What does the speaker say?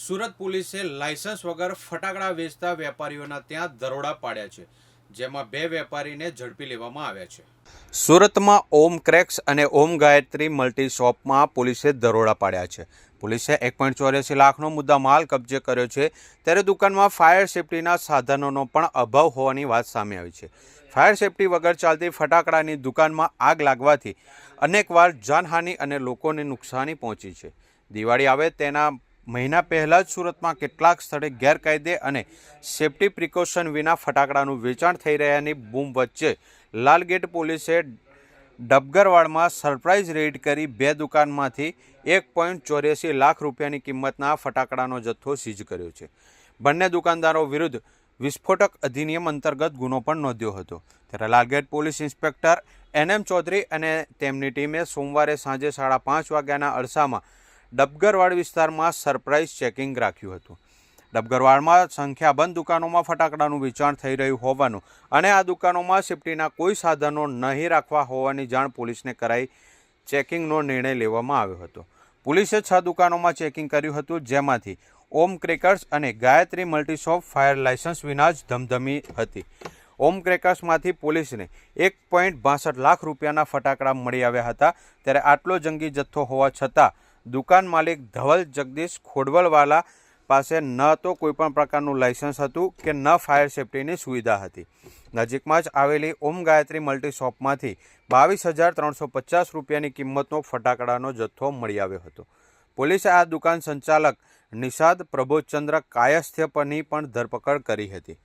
સુરત પોલીસે લાયસન્સ વગર ફટાકડા વેચતા વેપારીઓના ત્યાં દરોડા પાડ્યા છે, જેમાં બે વેપારીને ઝડપી લેવામાં આવ્યા છે. સુરતમાં ઓમ ક્રેક્સ અને ઓમ ગાયત્રી મલ્ટી શોપમાં પોલીસે દરોડા પાડ્યા છે. પોલીસે એક પોઈન્ટ ચોર્યાસી લાખનો મુદ્દા માલ કબજે કર્યો છે, ત્યારે દુકાનમાં ફાયર સેફટીના સાધનોનો પણ અભાવ હોવાની વાત સામે આવી છે. ફાયર સેફટી વગર ચાલતી ફટાકડાની દુકાનમાં આગ લાગવાથી અનેકવાર જાનહાનિ અને લોકોને નુકસાની પહોંચી છે. દિવાળી આવે તેના મહિના પહેલાં જ સુરતમાં કેટલાક સ્થળે ગેરકાયદે અને સેફટી પ્રિકોશન વિના ફટાકડાનું વેચાણ થઈ રહ્યાની બૂમ વચ્ચે લાલગેટ પોલીસે ડબગરવાડમાં સરપ્રાઇઝ રેડ કરી બે દુકાનમાંથી એક પોઈન્ટ ચોર્યાસી લાખ રૂપિયાની કિંમતના ફટાકડાનો જથ્થો સીઝ કર્યો છે. બંને દુકાનદારો વિરુદ્ધ વિસ્ફોટક અધિનિયમ અંતર્ગત ગુનો પણ નોંધ્યો હતો. ત્યારે Lalgate police inspector N M Chaudhary અને તેમની ટીમે સોમવારે સાંજે સાડા પાંચ વાગ્યાના અરસામાં ડબગરવાડ વિસ્તારમાં સરપ્રાઇઝ ચેકિંગ રાખ્યું હતું. ડબગરવાડમાં સંખ્યાબંધ દુકાનોમાં ફટાકડાનું વેચાણ થઈ રહ્યું હોવાનું અને આ દુકાનોમાં સેફટીના કોઈ સાધનો નહીં રાખવા હોવાની જાણ પોલીસને કરાઈ ચેકિંગનો નિર્ણય લેવામાં આવ્યો હતો. પોલીસે છ દુકાનોમાં ચેકિંગ કર્યું હતું, જેમાંથી ઓમ ક્રેકર્સ અને ગાયત્રી મલ્ટીશોપ ફાયર લાયસન્સ વિના જ ધમધમી હતી. ઓમ ક્રેકર્સમાંથી પોલીસને એક પોઈન્ટ બાસઠ લાખ રૂપિયાના ફટાકડા મળી આવ્યા હતા, ત્યારે આટલો જંગી જથ્થો હોવા છતાં દુકાન માલિક ધવલ જગદીશ ખોડવલવાલા પાસે ન તો કોઈપણ પ્રકારનું લાયસન્સ હતું કે ન ફાયર સેફટીની સુવિધા હતી. નજીકમાં જ આવેલી ઓમ ગાયત્રી મલ્ટી શોપમાંથી બાવીસ હજાર ત્રણસો પચાસ રૂપિયાની કિંમતનો ફટાકડાનો જથ્થો મળી આવ્યો હતો. પોલીસે આ દુકાન સંચાલક નિષાદ પ્રબોધચંદ્ર કાયસ્થ્યપની પણ ધરપકડ કરી હતી.